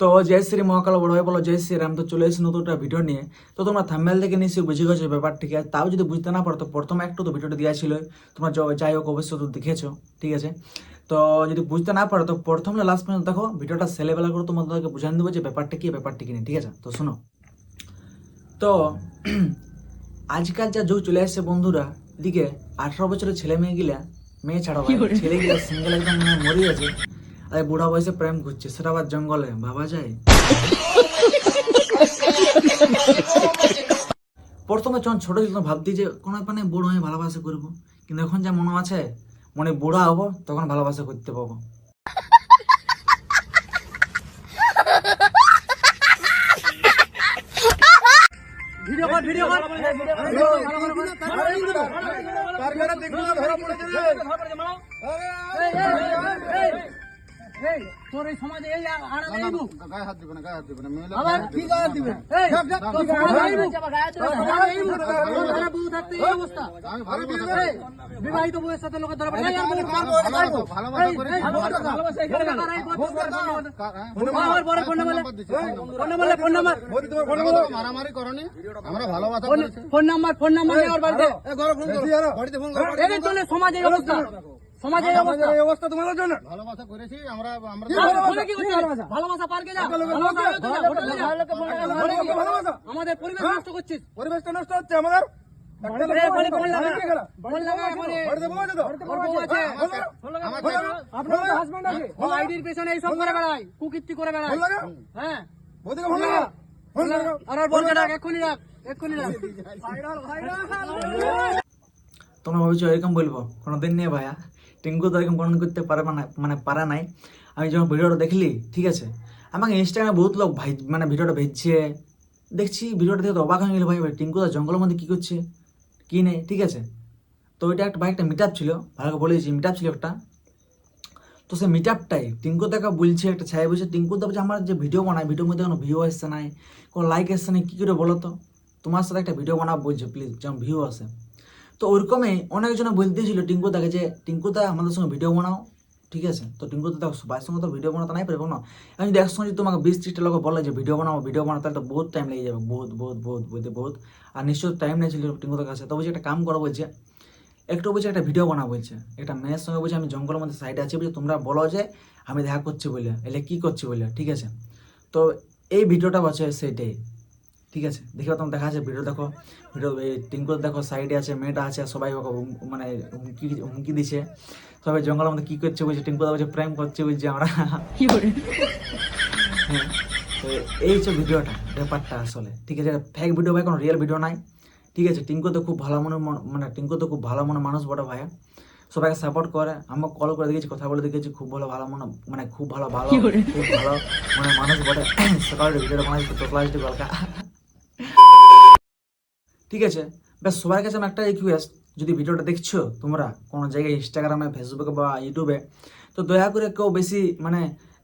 তো জয় শ্রী মহাকাল বড় বলো জয় শ্রী রাম তো চলে এসেছি নতুন একটা ভিডিও নিয়ে তো তোমরা থাম্বেল থেকে নিশ্চয়ই বুঝে গেছো ব্যাপার ঠিক আছে তাও যদি বুঝতে না পারো তো প্রথমে একটু তো ভিডিওটা দেওয়া ছিল তোমরা যাই হোক অবশ্যই তো দেখেছ ঠিক আছে তো যদি বুঝতে না পারো তো প্রথম লাস্ট পর্যন্ত দেখো ভিডিওটা ছেলেবেলা করে তোমাদেরকে বুঝান দেবো যে ব্যাপারটা কি ব্যাপারটা কি নেই ঠিক আছে তো শোনো তো আজকাল যা যুগ চলে আসছে বন্ধুরা এদিকে আঠারো বছরের ছেলে মেয়ে গিলা মেয়ে ছাড়া ছেলে গিলা সিঙ্গেল একদম মানে মরে গেছে আর বুড়া বয়সে প্রেম করছে সেটা আবার জঙ্গলে ভাবা যায় প্রথমে যখন ছোট ছিল ভাবতি যে কোনো মানে বুড়ো হয়ে ভালোবাসা করব কিন্তু এখন যা মনে আছে মনে বুড়া হব তখন ভালোবাসা করতে পাবো তোর এই সমাজে এই আড়া দেব গায়ে হাত দিবে না গায়ে হাত দিবে না মেয়ে আবার কি গায়ে দিবে এই তোর সমাজে দেব তোর সমাজে তোর বউ থাকতে এই অবস্থা আমি ভালো কথা এই, বিবাহিত বউয়ের সাথে লোকের করে করে হ্যাঁ? আমার বড় phone number number phone number phone number মারামারি করনি আমরা ভালোবাসা করেছি ফোন নাম্বার ফোন নাম্বার বাড়িতে ফোন সমাজের অবস্থা সমাজের অবস্থা। এই অবস্থা তোমাদের জন্য। ভালোবাসা করেছি আমরা আমরা ফোনে ভালোবাসা পার্কে যা ভালোবাসা? আমাদের পরিবেশ নষ্ট করছিস পরিবেশটা নষ্ট হচ্ছে আমাদের। আছে আপনার হাজবেন্ড আছে। আইডির পেছনে এইসব করে বেড়ায় কুকীর্তি করে বেড়ায়। হ্যাঁ? আর ওর ডাক এক্ষুনি ডাক এক্ষুনি ডাক। তোমরা ভাবছ এরকম বলব? কোনোদিন নিয়ে ভাইয়া। টিঙ্কু তো এরকম কোনো করতে পারবে না মানে পারা নাই। আমি যখন ভিডিওটা দেখলি, ঠিক আছে? আমাকে ইনস্টাগ্রামে বহুত লোক ভাই মানে ভিডিওটা ভেজছে। দেখছি ভিডিওটা দেখে তো অবাক হয়ে গেল ভাই ভাই টিঙ্কু দা জঙ্গলের মধ্যে কী করছে? কী নেই, ঠিক আছে? তো ওইটা একটা, ভাই একটা মিট আপ ছিল, ভালো করে বলেছি মিট আপ ছিল একটা। তো সেই মিট আপটাই টিঙ্কু দাকে বলছে, একটা ছায়া বলছে, টিঙ্কু দা বলছে, আমার যে ভিডিও বানায় ভিডিওর মধ্যে কোনো ভিউ আসছে নাই, কোনো লাইক আসছে নাই, কী করে বলো তো? তোমার সাথে একটা ভিডিও বানাবো বলছে প্লিজ যেমন ভিউ আসে। তো ওরকমই অনেকজনে বলতেছিল টিঙ্কু দাকে যে টিঙ্কুদা আমাদের সঙ্গে ভিডিও বানাও। ঠিক আছে? তো টিঙ্কু দা সবার সঙ্গে তো ভিডিও বানাতে নাই, পারব না। আমি যদি একসঙ্গে তোমাকে বিশ ত্রিশটা লোক বলে যে ভিডিও বানাও ভিডিও বানাও, তাহলে তো বহুত টাইম লেগে যাবে, বহুত বহুত বহুত বহুত বহুত। আর নিশ্চয় টাইম নেই ছিল টিঙ্কু দার কাছে। তো বলছে, একটা কাম করো, বলছে। একটু বলছে, একটা ভিডিও বানাও, বলছে। একটা মেয়ের সঙ্গে বলছে, আমি জঙ্গলের মধ্যে সাইডে আছি, বলছে, তোমরা বলো যে, আমি দেখা করছি, বলে। এলে কী করছি, বলে। ঠিক আছে? তো এই ভিডিওটা বলছে সেইটাই। ঠিক আছে? দেখে তোমার দেখা আছে ভিডিও দেখো ভিডিও এই টিঙ্কু দেখো সাইডে আছে মেয়েটা আছে সবাই মানে হুমকি হুমকি দিছে। সবাই জঙ্গলের মধ্যে কি করছে বলছে? টিঙ্কু দা বলছে প্রেম করছে বলছে আমরা। হ্যাঁ তো এই যে ভিডিওটা ব্যাপারটা আসলে। ঠিক আছে ফেক ভিডিও ভাই কোনো রিয়েল ভিডিও নাই। ঠিক আছে টিঙ্কু তো খুব ভালো মনে মানে টিঙ্কু তো খুব ভালো মনে মানুষ বড় ভাইয়া। সবাইকে সাপোর্ট করে। আমাকে কল করে দেখেছি কথা বলে দেখেছি খুব ভালো ভালো মনে মানে খুব ভালো ভালো খুব ভালো মানে মানুষ বটে। সকালে ভিডিওটা বানাইছি তো ক্লাস ঠিক আছে? ব্যাস, সবার কাছে আমার একটা রিকোয়েস্ট যদি ভিডিওটা দেখছ তোমরা, কোনো জায়গায় ইনস্টাগ্রামে ফেসবুকে বা ইউটিউবে তো দয়া করে কেউ বেশি মানে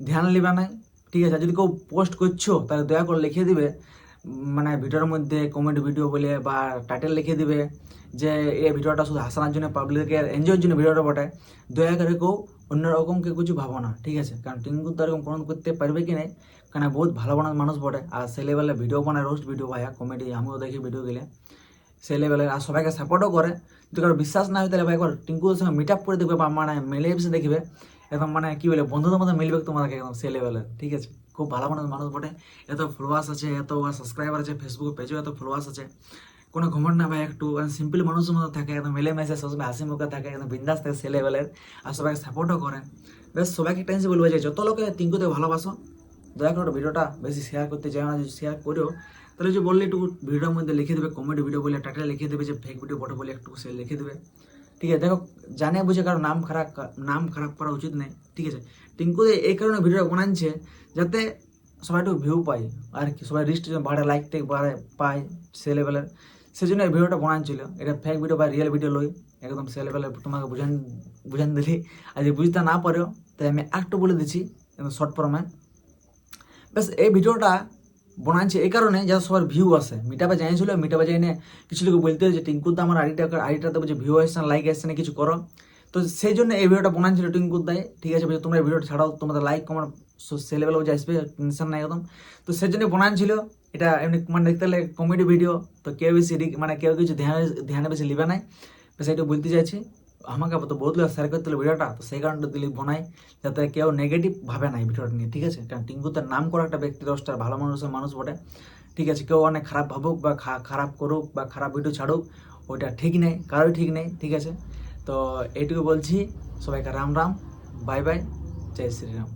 ধ্যান লিবা নাই ঠিক আছে? যদি কেউ পোস্ট করছ, তাহলে দয়া করে লিখে দিবে মানে ভিডিওর মধ্যে কমেডি ভিডিও বলে বা টাইটেল লিখে দিবে, যে, এই ভিডিওটা শুধু হাসানোর জন্য পাবলিকের এনজয়ের জন্য ভিডিওটা বটে। দয়া করে কেউ অন্যরকম কেউ কিছু ভাবো না, ঠিক আছে? কারণ টিঙ্কু তো এরকম কোনো করতে পারবে কি নাই? কারণ বহুত ভালো বানার মানুষ বটে। আর সে লেভেলে ভিডিও বানায় রোস্ট ভিডিও ভাইয়া কমেডি আমিও দেখি ভিডিও গেলে। সে লেভেলের আর সবাইকে সাপোর্টও করে। যদি কারও বিশ্বাস না হয় তাহলে ভাই একবার টিঙ্কুর সঙ্গে মিট আপ করে দেখবে বা মানে মিলে এসে দেখবে। একদম মানে কি বলে, বন্ধুদের মধ্যে মিলবে তোমাদেরকে একদম সেই লেভেলের ঠিক আছে? খুব ভালো মানুষ মানুষ বটে। এত ফলোয়ার্স আছে, এত সাবস্ক্রাইবার আছে ফেসবুক পেজেও এত ফলোয়ার্স আছে। কোনো ঘুমট না ভাই, একটু সিম্পল মানুষের মতো থাকে, একদম মিলে মেসে সবসময় হাসি মুখে থাকে, একদম বিন্দাস থাকে সে লেভেলের আর সবাইকে সাপোর্টও করে। বেশ, সবাইকে টেন্সি বলব যে, যত লোকে টিঙ্কুতে ভালোবাসো, দয়া করে ভিডিওটা বেশি শেয়ার করতে চাই না, যদি শেয়ার করেও, তাহলে যে বললে একটু ভিডিওর মধ্যে লিখে দেবে কমেডি ভিডিও বলে টাইটেল লিখে দেবে, যে ফেক ভিডিও বটে বলে, একটু সে লিখে দেবে। ঠিক আছে, দেখো, জানে বুঝে কারও নাম খারাপ নাম খারাপ করা উচিত নেই, ঠিক আছে। টিঙ্কু এই কারণে ভিডিও বানাচ্ছে, যাতে সবাই একটু ভিউ পায়, আর কি, সবাই রিস্ট বাড়ে লাইক টেক বাড়ে, পায় সে লেভেলের সেজন্য এই ভিডিওটা বানাচ্ছিল এটা ফেক ভিডিও বা রিয়েল ভিডিও লই একদম সে লেভেলের তোমাকে বুঝান বুঝান দিলি। আর যদি বুঝতে না পারো, তাই আমি একটু বলে দিচ্ছি শর্ট ফর্মে ব্যাস, এই ভিডিওটা বানাচ্ছে এই কারণে যাতে সবার ভিউ আসে। মিটাপে জানিয়েছিল মিটাপে জানিয়ে কিছু লোক বলতে যে টিঙ্কু তো আমার আইডিটা আইডিটাতে বলছে ভিউ আসছে না লাইক আসছে না, কিছু করো। তো সেই জন্য এই ভিডিওটা বানাচ্ছিল টিঙ্কুর দায়। ঠিক আছে তোমরা এই ভিডিওটা ছাড়াও, তোমাদের লাইক কমেন্ট সে লেভেল যে আসবে টেনশন নাই একদম। তো সেই জন্য ছিল। এটা এমনি মানে দেখতে গেলে কমেডি ভিডিও তো কেউ বেশি মানে কেউ কিছু ধ্যান ধ্যানে বেশি লিবে নাই। সেইটা বলতে চাইছি, আমাকে তো বহুত লোক শেয়ার করতে ভিডিওটা তো সেই কারণটা দিলি বানাই, যাতে কেউ নেগেটিভ ভাবে নাই ভিডিওটা নিয়ে, ঠিক আছে? কারণ টিঙ্কু তার নাম করা একটা ব্যক্তি দশটার ভালো মানুষের মানুষ বটে। ঠিক আছে, কেউ অনেক খারাপ ভাবুক বা খারাপ করুক বা খারাপ ভিডিও ছাড়ুক, ওইটা ঠিক নেই কারোই ঠিক নেই, ঠিক আছে? তো এইটুকু বলছি, সবাইকে রাম রাম, বাই বাই, জয় শ্রীরাম।